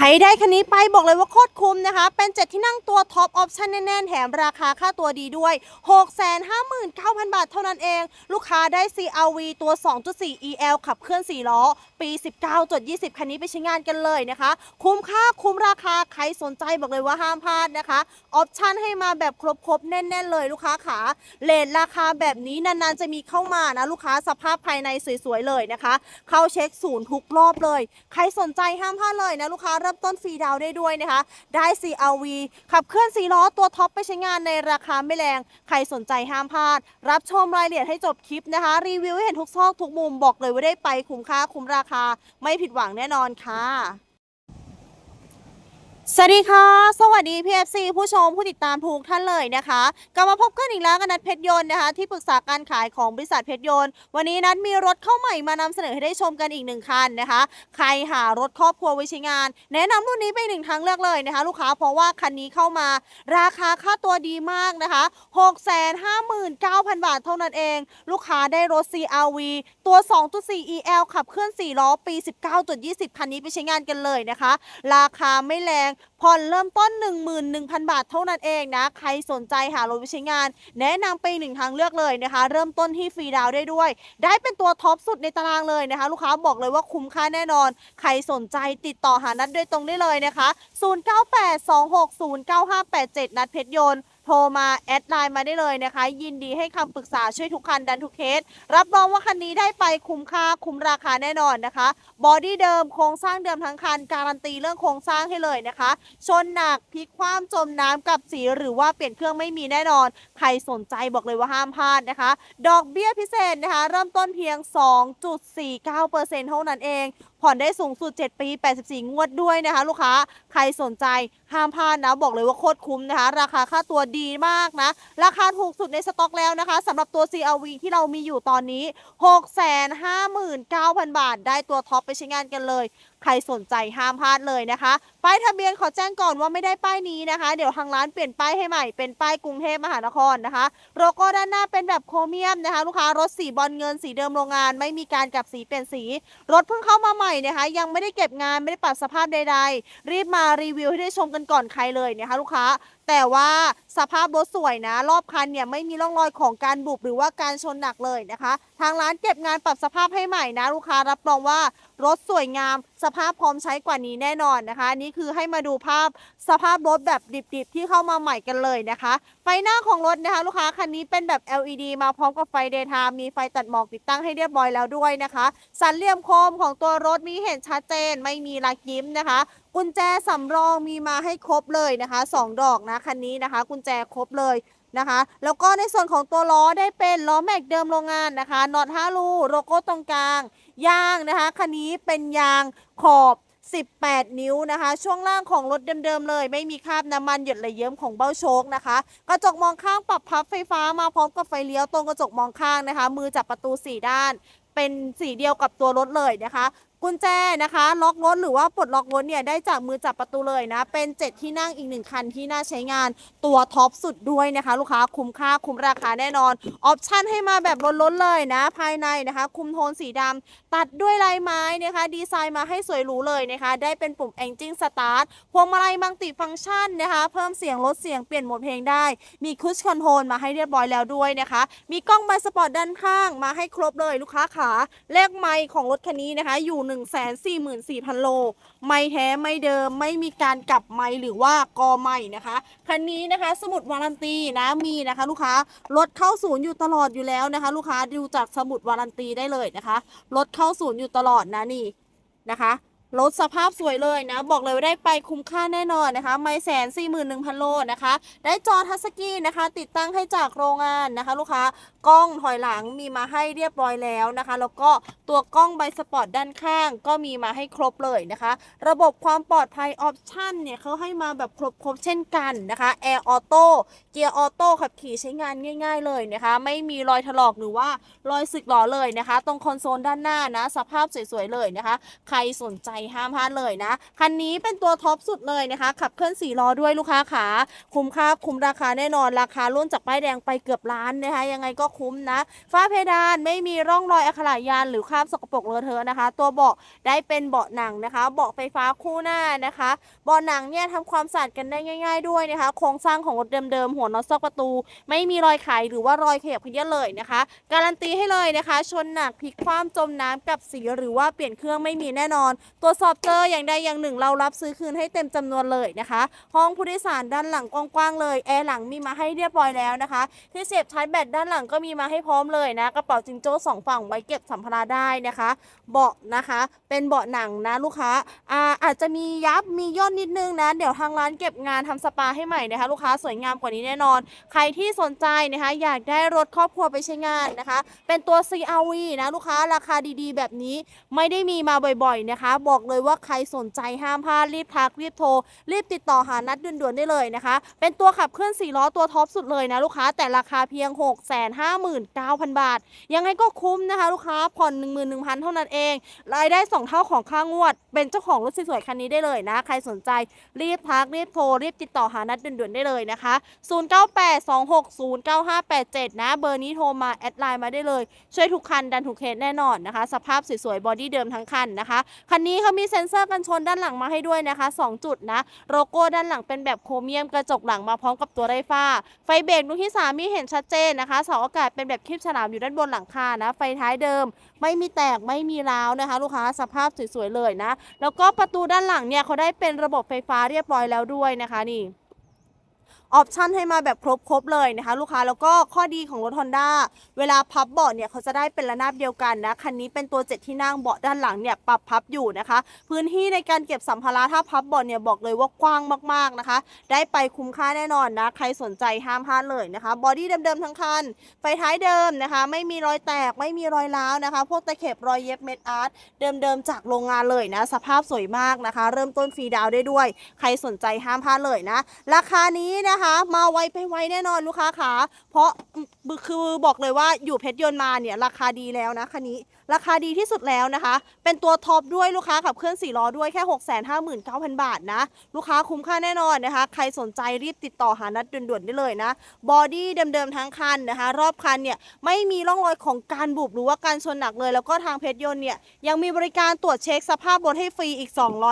ใครได้คันนี้ไปบอกเลยว่าโคตรคุ้มนะคะ เป็นเจ็ดที่นั่งตัวท็อปออปชั่นแน่นๆ แถมราคาค่าตัวดีด้วย 659,000 บาทเท่านั้นเอง ลูกค้าได้ CRV ตัว 2.4 EL ขับเคลื่อน 4 ล้อ ปี 19.20 คันนี้ไปใช้งานกันเลยนะคะ คุ้มค่าคุ้มราคาใครสนใจบอกเลยว่าห้ามพลาดนะคะออปชั่นให้มาแบบครบๆ แน่นๆ เลยลูกค้าขาเลทราคาแบบนี้นานๆ จะมีเข้ามานะลูกค้าสภาพภายในสวยๆเลยนะคะ เข้าเช็คศูนย์ทุกรอบเลย ใครสนใจห้ามพลาดเลยนะลูกค้าเริ่มต้นฟรีดาวได้ด้วยนะคะ ได้ CRV ขับเคลื่อน 4 ล้อตัวท็อปไปใช้งานในราคาไม่แรง ใครสนใจห้ามพลาด รับชมรายละเอียดให้จบคลิปนะคะ รีวิวให้เห็นทุกซอกทุกมุมบอกเลยว่าได้ไปคุ้มค่าคุ้มราคา ไม่ผิดหวังแน่นอนค่ะ สวัสดีค่ะ สวัสดี PFC ผู้ชมผู้ติดตามทุกท่านเลยนะคะกลับมาพบกันอีกแล้วกับนัดเพชรยนต์นะคะ ที่ปรึกษาการขายของบริษัทเพชรยนต์ วันนี้นัดมีรถเข้าใหม่มานำเสนอให้ได้ชมกันอีกหนึ่งคันนะคะ ใครหารถครอบครัวไว้ใช้งาน แนะนำรุ่นนี้ไปหนึ่งทางเลือกเลยนะคะ ลูกค้าเพราะว่าคันนี้เข้ามา ราคาค่าตัวดีมากนะคะ 659,000 บาทเท่านั้นเอง ลูกค้าได้รถ CRV ตัว 2.4 EL ขับเคลื่อน4ล้อปี 19.20 คันนี้ไปใช้งานกันเลยนะคะ ราคาไม่แรงผ่อนเริ่มต้น 11,000 บาทเท่านั้นเองนะ ใครสนใจหารถไปใช้งาน แนะนำไปหนึ่งทางเลือกเลยนะคะ เริ่มต้นที่ฟรีดาวได้ด้วย ได้เป็นตัวท็อปสุดในตารางเลยนะคะ ลูกค้าบอกเลยว่าคุ้มค่าแน่นอน ใครสนใจติดต่อหานัดโดยตรงได้เลยนะคะ 0982609587 นัดเพชรยนต์ โทรมา แอดไลน์มาได้เลยนะคะ ยินดีให้คำปรึกษาช่วยทุกคันดันทุกเคส รับรองว่าคันนี้ได้ไปคุ้มค่าคุ้มราคาแน่นอนนะคะ บอดี้เดิมโครงสร้างเดิมทั้งคัน การันตีเรื่องโครงสร้างให้เลยนะคะ ชนหนักพลิกคว่ำจมน้ำกับสีหรือว่าเปลี่ยนเครื่องไม่มีแน่นอน ใครสนใจบอกเลยว่าห้ามพลาดนะคะ ดอกเบี้ยพิเศษนะคะ เริ่มต้นเพียง 2.49%เท่านั้นเองผ่อนได้สูงสุด 7 ปี 84 งวดด้วยนะคะ ลูกค้าใครสนใจห้ามพลาดนะบอกเลยว่าโคตรคุ้มนะคะ ราคาค่าตัวดีมากนะ ราคาถูกสุดในสต็อกแล้วนะคะสำหรับตัว CRV ที่เรามีอยู่ตอนนี้ 659,000 บาท ได้ตัวท็อปไปใช้งานกันเลย ใครสนใจห้ามพลาดเลยนะคะป้ายทะเบียนขอแจ้งก่อนว่าไม่ได้ป้ายนี้นะคะ เดี๋ยวทางร้านเปลี่ยนป้ายให้ใหม่เป็นป้ายกรุงเทพมหานครนะคะโลโก้ด้านหน้าเป็นแบบโครเมียมนะคะ ลูกค้ารถสีบอลเงินสีเดิมโรงงาน ไม่มีการกลับสีเปลี่ยนสี รถเพิ่งเข้ามาใหม่นะคะ ยังไม่ได้เก็บงานไม่ได้ปรับสภาพใด ๆ รีบมารีวิวให้ได้ชมกันก่อนใครเลยนะคะลูกค้า แต่ว่าสภาพรถสวยนะ รอบคันเนี่ยไม่มีร่องรอยของการบุบหรือว่าการชนหนักเลยนะคะ ทางร้านเก็บงานปรับสภาพให้ใหม่นะ ลูกค้ารับรองว่า รถสวยงาม สภาพพร้อมใช้กว่านี้แน่นอนนะคะนี่คือให้มาดูภาพสภาพรถแบบดิบๆ ที่เข้ามาใหม่กันเลยนะคะ ไฟหน้าของรถนะคะ ลูกค้าคันนี้เป็นแบบ LED มาพร้อมกับไฟเดย์ไทม์มีไฟตัดหมอกติดตั้งให้เรียบร้อยแล้วด้วยนะคะ สันเหลี่ยมโคมของตัวรถนี้เห็นชัดเจนไม่มีลักยิ้มนะคะกุญแจสำรองมีมาให้ครบเลยนะคะสองดอกนะคันนี้นะคะ กุญแจครบเลย นะคะ แล้วก็ในส่วนของตัวล้อได้เป็นล้อแม็กเดิมโรงงานนะคะน็อต5รูโลโก้ตรงกลาง ยางนะคะคันนี้เป็นยางขอบ 18 นิ้วนะคะ ช่วงล่างของรถเดิมๆเลย ไม่มีคราบน้ำมันหยดไหลเยิ้มของเบ้าโชคนะคะ กระจกมองข้างปรับพับไฟฟ้ามาพร้อมกับไฟเลี้ยวตรงกระจกมองข้างนะคะ มือจับประตู 4 ด้านเป็นสีเดียวกับตัวรถเลยนะคะ กุญแจนะคะล็อกรถหรือว่าปลดล็อกรถเนี่ยได้จากมือจับประตูเลยนะ เป็น 7 ที่นั่งอีกหนึ่งคันที่น่าใช้งานตัวท็อปสุดด้วยนะคะ ลูกค้าคุ้มค่าคุ้มราคาแน่นอน ออปชั่นให้มาแบบล้นๆเลยนะ ภายในนะคะ คุมโทนสีดำตัดด้วยลายไม้นะคะ ดีไซน์มาให้สวยหรูเลยนะคะ ได้เป็นปุ่ม Engine Start พวงมาลัยมังติฟังก์ชันนะคะ เพิ่มเสียงลดเสียงเปลี่ยนโหมดเพลงได้ มีคุชคอนโทรลมาให้เรียบร้อยแล้วด้วยนะคะ มีกล้องไบสปอร์ตด้านข้างมาให้ครบเลยลูกค้าขาเลขไมค์ของรถคันนี้นะคะอยู่1 4 4 0 0 0 โล ไม่แท้ไม่เดิมไม่มีการกลับไม่หรือว่ากอไม่นะคะ คันนี้นะคะสมุดวารันตีนะมีนะคะ ลูกค้ารถเข้าศูนย์อยู่ตลอดอยู่แล้วนะคะ ลูกค้าดูจากสมุดวารันตีได้เลยนะคะรถเข้าศูนย์อยู่ตลอดนะนี่นะคะ รถสภาพสวยเลยนะ บอกเลยว่าได้ไปคุ้มค่าแน่นอนนะคะ ไม่แสนสี่หมื่นหนึ่งพันโลนะคะ ได้จอทัชสกรีนนะคะ ติดตั้งให้จากโรงงานนะคะ ลูกค้ากล้องถอยหลังมีมาให้เรียบร้อยแล้วนะคะ แล้วก็ตัวกล้องไบสปอร์ตด้านข้าง ก็มีมาให้ครบเลยนะคะ ระบบความปลอดภัยออปชั่นเนี่ยเขาให้มาแบบครบๆเช่นกันนะคะแอร์ออโต้เกียร์ออโต้ขับขี่ใช้งานง่าย ๆ เลยนะคะ ไม่มีรอยถลอกหรือว่ารอยสึกหรอเลยนะคะ ตรงคอนโซลด้านหน้านะ สภาพสวยๆเลยนะคะ ใครสนใจห้ามพลาดเลยนะ คันนี้เป็นตัวท็อปสุดเลยนะคะ ขับเคลื่อน4ล้อด้วยลูกค้าขาคุ้มค่าคุ้มราคาแน่นอนราคารุ่นจากป้ายแดงไปเกือบล้านนะคะ ยังไงก็คุ้มนะฝ้าเพดานไม่มีร่องรอยอักขระยานหรือคราบสกปรกเลอะเทอะนะคะ ตัวเบาะได้เป็นเบาะหนังนะคะ เบาะไฟฟ้าคู่หน้านะคะเบาะหนังเนี่ยทำความสะอาดกันได้ง่าย ๆ ด้วยนะคะ โครงสร้างของรถเดิมๆหัวน็อตซอกประตู ไม่มีรอยไขหรือว่ารอยขยับเขยื้อนเลยนะคะ การันตีให้เลยนะคะ ชนหนักพลิกคว่ำจมน้ำกับสีหรือว่าเปลี่ยนเครื่องไม่มีแน่นอนตัวรวจสอบเจออย่างใดอย่างหนึ่งเรารับซื้อคืนให้เต็มจำนวนเลยนะคะ ห้องผู้โดยสารด้านหลังกว้างๆเลยแอร์หลังมีมาให้เรียบร้อยแล้วนะคะ ที่เสียบชาร์จแบตด้านหลังก็มีมาให้พร้อมเลยนะกระเป๋าจิงโจ้สองฝั่งไว้เก็บสัมภาระได้นะคะ เบาะนะคะ เป็นเบาะหนังนะลูกค้าอาอาจจะมียับมีย่นนิดนึงนะเดี๋ยวทางร้านเก็บงานทำสปาให้ใหม่นะคะ ลูกค้าสวยงามกว่านี้แน่นอน ใครที่สนใจนะคะอยากได้รถครอบครัวไปใช้งานนะคะ เป็นตัว CRV นะลูกค้าราคาดีๆ แบบนี้ไม่ได้มีมาบ่อยๆนะคะบอกอกเลยว่าใครสนใจห้ามพลาดรีบทักรีบโทร รีบติดต่อหานัดด่วนๆได้เลยนะคะ เป็นตัวขับเคลื่อน4ล้อตัวท็อปสุดเลยนะลูกค้าแต่ราคาเพียง 659,000 บาท ยังไงก็คุ้มนะคะ ลูกค้าผ่อน 11,000 เท่านั้นเอง รายได้ 2 เท่าของค่างวด เป็นเจ้าของรถสวยๆคันนี้ได้เลยนะ ใครสนใจรีบทักรีบโทร รีบติดต่อหานัดด่วนๆได้เลยนะคะ 0982609587 นะเบอร์นี้โทรมาแอดไลน์มาได้เลย ช่วยทุกคันดันทุกเคสแน่นอนนะคะ สภาพสวยๆบอดี้เดิมทั้งคันนะคะคันนี้ค่ะเขามีเซ็นเซอร์กันชนด้านหลังมาให้ด้วยนะคะ 2 จุดนะ โลโก้ด้านหลังเป็นแบบโครเมียมกระจกหลังมาพร้อมกับตัวไร้ฟ้า ไฟเบรกลูกที่3มีเห็นชัดเจนนะคะเสาอากาศเป็นแบบคลิปฉลามอยู่ด้านบนหลังคานะ ไฟท้ายเดิม ไม่มีแตกไม่มีร้าวนะคะ ลูกค้าสภาพสวยๆเลยนะ แล้วก็ประตูด้านหลังเนี่ยเขาได้เป็นระบบไฟฟ้าเรียบร้อยแล้วด้วยนะคะนี่ ออปชันให้มาแบบครบๆเลยนะคะ ลูกค้าแล้วก็ข้อดีของรถ Honda เวลาพับเบาะเนี่ยเขาจะได้เป็นระนาบเดียวกันนะ คันนี้เป็นตัว 7 ที่นั่งเบาะด้านหลังเนี่ยปรับพับอยู่นะคะ พื้นที่ในการเก็บสัมภาระถ้าพับเบาะเนี่ยบอกเลยว่ากว้างมากๆนะคะ ได้ไปคุ้มค่าแน่นอนนะ ใครสนใจห้ามพลาดเลยนะคะบอดี้เดิมๆทั้งคันไฟท้ายเดิมนะคะ ไม่มีรอยแตกไม่มีรอยร้าวนะคะ พวกตะเข็บรอยเย็บเม็ดอาร์ตเดิมๆจากโรงงานเลยนะ สภาพสวยมากนะคะ เริ่มต้นฟรีดาวได้ด้วย ใครสนใจห้ามพลาดเลยนะ ราคานี้นะคะมาไวไปไวแน่นอนลูกค้าขาเพราะคือบอกเลยว่าอยู่เพชรยนต์มาเนี่ยราคาดีแล้วนะคันนี้ราคาดีที่สุดแล้วนะคะ เป็นตัวท็อปด้วยลูกค้าขับเคลื่อน4ล้อด้วยแค่ 659,000 บาทนะ ลูกค้าคุ้มค่าแน่นอนนะคะ ใครสนใจรีบติดต่อหานัดด่วนๆได้เลยนะ บอดี้เดิมๆทั้งคันนะคะ รอบคันเนี่ยไม่มีร่องรอยของการบุบหรือว่าการชนหนักเลย แล้วก็ทางเพชรยนต์เนี่ยยังมีบริการตรวจเช็คสภาพรถให้ฟรีอีก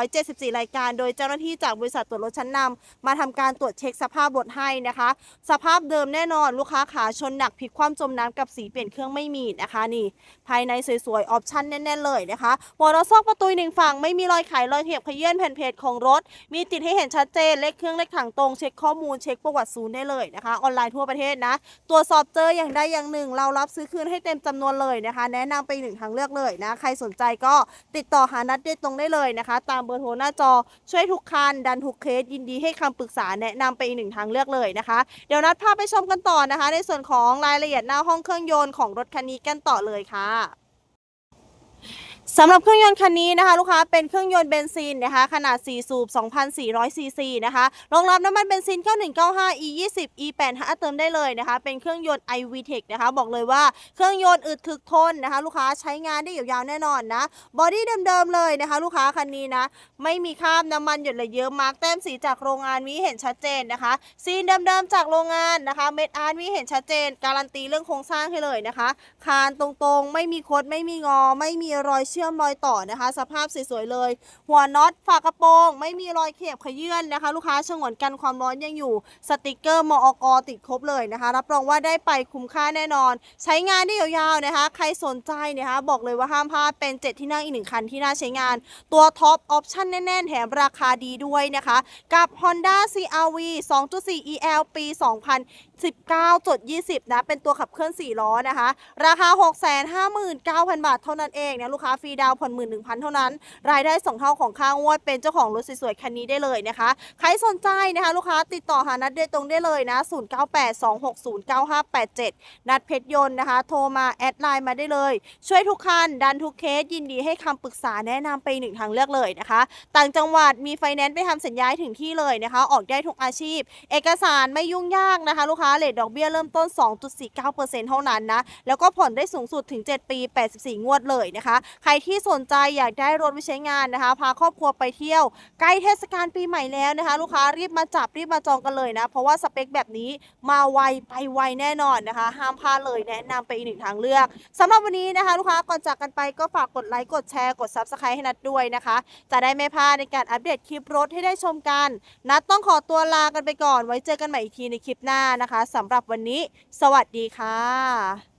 274 รายการ โดยเจ้าหน้าที่จากบริษัทตรวจรถชั้นนำมาทำการตรวจเช็คสภาพรถให้นะคะ สภาพเดิมแน่นอนลูกค้าขาชนหนักพลิกคว่ำจมน้ำกับสีเปลี่ยนเครื่องไม่มีนะคะนี่ ภายในสวยๆออปชั่นแน่น ๆ เลยนะคะหมอนซอกประตูหนึ่งฝั่งไม่มีรอยไขรอยเหียบขยื่นแผ่นเพจของรถ มีติดให้เห็นชัดเจนเลขเครื่องเลขถังตรงเช็คข้อมูลเช็คประวัติศูนย์ได้เลยนะคะ ออนไลน์ทั่วประเทศนะตรวจสอบเจออย่างใดอย่างหนึ่ง เรารับซื้อคืนให้เต็มจำนวนเลยนะคะ แนะนำไปหนึ่งทางเลือกเลยนะใครสนใจก็ติดต่อหานัดได้ตรงได้เลยนะคะ ตามเบอร์โทรหน้าจอช่วยทุกคันดันทุกเคสยินดีให้คำปรึกษาแนะนำไปอีกหนึ่งทางเลือกเลยนะคะ เดี๋ยวนัดพาไปชมกันต่อนะคะ ในส่วนของรายละเอียดหน้าห้องเครื่องยนต์ของรถคันนี้กันต่อเลยค่ะ สำหรับเครื่องยนต์คันนี้นะคะ ลูกค้าเป็นเครื่องยนต์เบนซินนะคะ ขนาด 4 สูบ 2,400 ซีซีนะคะรองรับน้ำมันเบนซิน 9195 e 20 e 8 5เติมได้เลยนะคะ เป็นเครื่องยนต์ iVTEC นะคะ บอกเลยว่าเครื่องยนต์อึดถึกทนนะคะ ลูกค้าใช้งานได้ยาวๆแน่นอนนะบอดี้เดิมๆเลยนะคะ ลูกค้าคันนี้นะ ไม่มีคราบน้ำมันหยดเลยเยอะมาร์กแต้มสีจากโรงงานมีเห็นชัดเจนนะคะซีนเดิมๆจากโรงงานนะคะเม็ดอาร์ตมีเห็นชัดเจน การันตีเรื่องโครงสร้างให้เลยนะคะ คานตรงๆ ไม่มีคดไม่มีงอ ไม่มีรอยชื่อมรอยต่อนะคะ สภาพสวยๆเลย หัวน็อตฝากระโปรง ไม่มีรอยเขียบขยื่นนะคะ ลูกค้าฉงวนกันความร้อนยังอยู่สติกเกอร์มอกติดครบเลยนะคะ รับรองว่าได้ไปคุ้มค่าแน่นอน ใช้งานได้ยาวๆนะคะ ใครสนใจนะคะบอกเลยว่าห้ามพลาดเป็น 7 ที่นั่งอีกหนึ่งคันที่น่าใช้งาน ตัวท็อปออปชั่นแน่นๆแถมราคาดีด้วยนะคะ กับ Honda CRV 2.4 EL ปี2019.20 นะ เป็นตัวขับเคลื่อน 4 ล้อนะคะ ราคา 659,000 บาทเท่านั้นเองนะลูกค้าฟรีดาวน์ผ่อน11,000เท่านั้น รายได้2เท่าของค่างวด เป็นเจ้าของรถสวยๆ คันนี้ได้เลยนะคะ ใครสนใจนะคะ ลูกค้าติดต่อหานัดเดยตรงได้เลยนะ 0982609587 นัดเพชรยนต์นะคะ โทรมาแอดไลน์มาได้เลย ช่วยทุกคัน ดันทุกเคส ยินดีให้คำปรึกษาแนะนำไปหนึ่งทางเลือกเลยนะคะ ต่างจังหวัดมีไฟแนนซ์ไปทำสัญญาถึงที่เลยนะคะ ออกได้ทุกอาชีพ เอกสารไม่ยุ่งยากนะคะลูกค้านะคะเลทดอกเบี้ยเริ่มต้น 2.49%เท่านั้นนะ แล้วก็ผ่อนได้สูงสุดถึง 7 ปี 84 งวดเลยนะคะ ใครที่สนใจอยากได้รถไว้ใช้งานนะคะ พาครอบครัวไปเที่ยว ใกล้เทศกาลปีใหม่แล้วนะคะ ลูกค้ารีบมาจับรีบมาจองกันเลยนะ เพราะว่าสเปคแบบนี้มาไวไปไวแน่นอนนะคะ ห้ามพลาดเลยแนะนำไปอีกหนึ่งทางเลือกสำหรับวันนี้นะคะ ลูกค้าก่อนจากกันไปก็ฝากกดไลค์กดแชร์กด Subscribe ให้นัดด้วยนะคะ จะได้ไม่พลาดในการอัปเดตคลิปรถให้ได้ชมกัน นัดต้องขอตัวลากันไปก่อนไว้เจอกันใหม่อีกทีในคลิปหน้านะคะนะคะสำหรับวันนี้ สวัสดีค่ะ